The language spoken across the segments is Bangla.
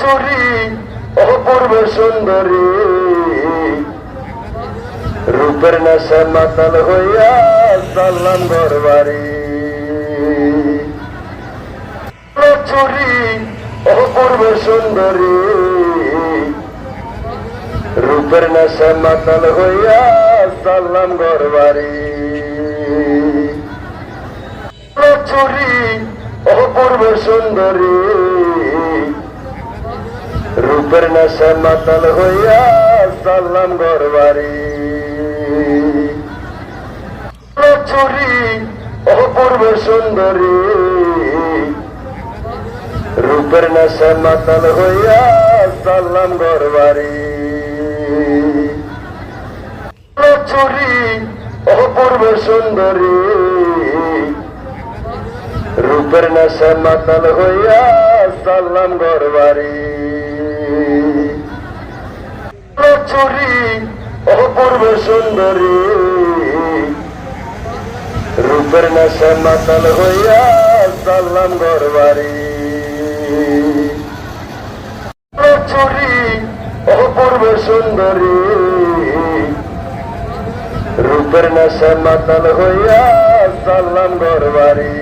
চুরি অপূর্ব সুন্দরী। রূপের নেশা মাতাল হইয়া সাল্লাম ঘরবাড়ি। চুরি অপূর্ব সুন্দরী। রূপের নেশা মাতাল হইয়া সাল্লাম ঘরবাড়ি। চুরি অপূর্ব সুন্দরী। রূপের নেশা মাতাল হইয়া সাল্লাম ঘরবাড়ি। চুরি অপূর্ব সুন্দরী। রূপের নেশা মাতাল হইয়া সাল্লাম ঘরবাড়ি। চুরি অপূর্ব সুন্দরী। রূপের নেশা মাতাল হইয়া সাল্লাম ঘরবাড়ি। চুরি অপূর্ব সুন্দরী। রূপের নেশা মাতাল হইয়া সাল্লাম ঘরবাড়ি। চুরি, অপূর্ব সুন্দরী। রূপের নেশা মাতাল হইয়া সাল্লাম ঘরবাড়ি।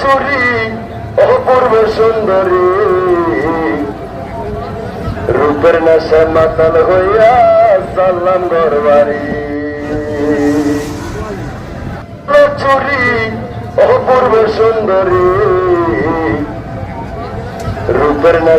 চুরি, অপূর্ব সুন্দরী। রূপের নেশে মাতাল হইয়া সাল্লাম ঘরবাড়ি। চুরি অপূর্ব সুন্দরী। রূপের নেশা